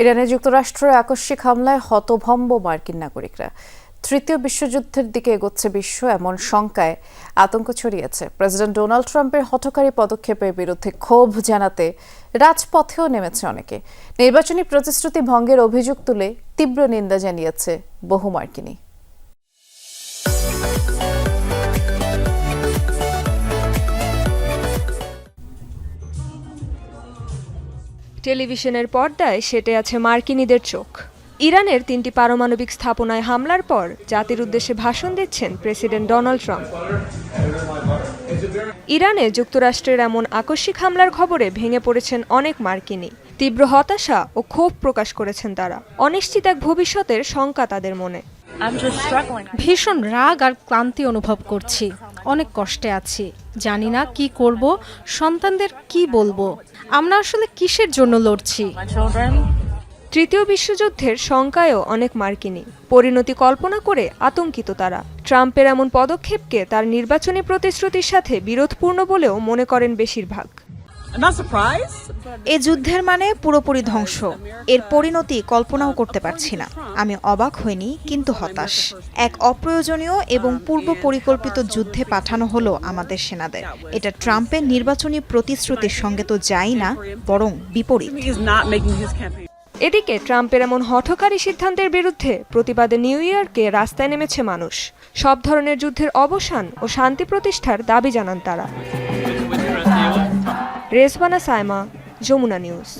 ইরানে যুক্তরাষ্ট্রের আকস্মিক হামলায় হতভম্ব মার্কিন নাগরিকরা। তৃতীয় বিশ্বযুদ্ধের দিকে এগোচ্ছে বিশ্ব, এমন শঙ্কায় আতঙ্ক ছড়িয়েছে। প্রেসিডেন্ট ডোনাল্ড ট্রাম্পের হঠকারী পদক্ষেপের বিরুদ্ধে ক্ষোভ জানাতে রাজপথেও নেমেছে অনেকে। নির্বাচনী প্রতিশ্রুতি ভঙ্গের অভিযোগ তুলে তীব্র নিন্দা জানিয়েছে বহু মার্কিনী টেলিভিশনের পর্দায় সেটে আছে মার্কিনীদের চোখ। ইরানের তিনটি পারমাণবিক স্থাপনায় হামলার পর জাতির উদ্দেশ্যে ভাষণ দিচ্ছেন প্রেসিডেন্ট ডোনাল্ড ট্রাম্প। ইরানে যুক্তরাষ্ট্রের এমন আকস্মিক হামলার খবরে ভেঙে পড়েছেন অনেক মার্কিনী। তীব্র হতাশা ও ক্ষোভ প্রকাশ করেছেন তারা। অনিশ্চিত এক ভবিষ্যতের শঙ্কা তাদের মনে। ভীষণ রাগ আর ক্লান্তি অনুভব করছি। অনেক কষ্টে আছি। জানি না কি করব সন্তানদের কি বলব? আমরা আসলে কিসের জন্য লড়ছি? তৃতীয় বিশ্বযুদ্ধের শঙ্কায়ও অনেক মার্কিনী। পরিণতি কল্পনা করে আতঙ্কিত তারা। ট্রাম্পের এমন পদক্ষেপকে তার নির্বাচনী প্রতিশ্রুতির সাথে বিরোধপূর্ণ বলেও মনে করেন বেশিরভাগ. এ যুদ্ধের মানে পুরোপুরি ধ্বংস। এর পরিণতি কল্পনাও করতে পারছি না। আমি অবাক হইনি কিন্তু হতাশ। এক অপ্রয়োজনীয় এবং পূর্ব পরিকল্পিত যুদ্ধে পাঠানো হলো আমাদের সেনাদের। এটা ট্রাম্পের নির্বাচনী প্রতিশ্রুতির সঙ্গে তো যাই না বরং বিপরীত. এদিকে ট্রাম্পের এমন হঠকারী সিদ্ধান্তের বিরুদ্ধে প্রতিবাদে নিউ ইয়র্কে রাস্তায় নেমেছে মানুষ। সব ধরনের যুদ্ধের অবসান ও শান্তি প্রতিষ্ঠার দাবি জানান তারা। রেজবানা সায়মা যমুনা নিউজ।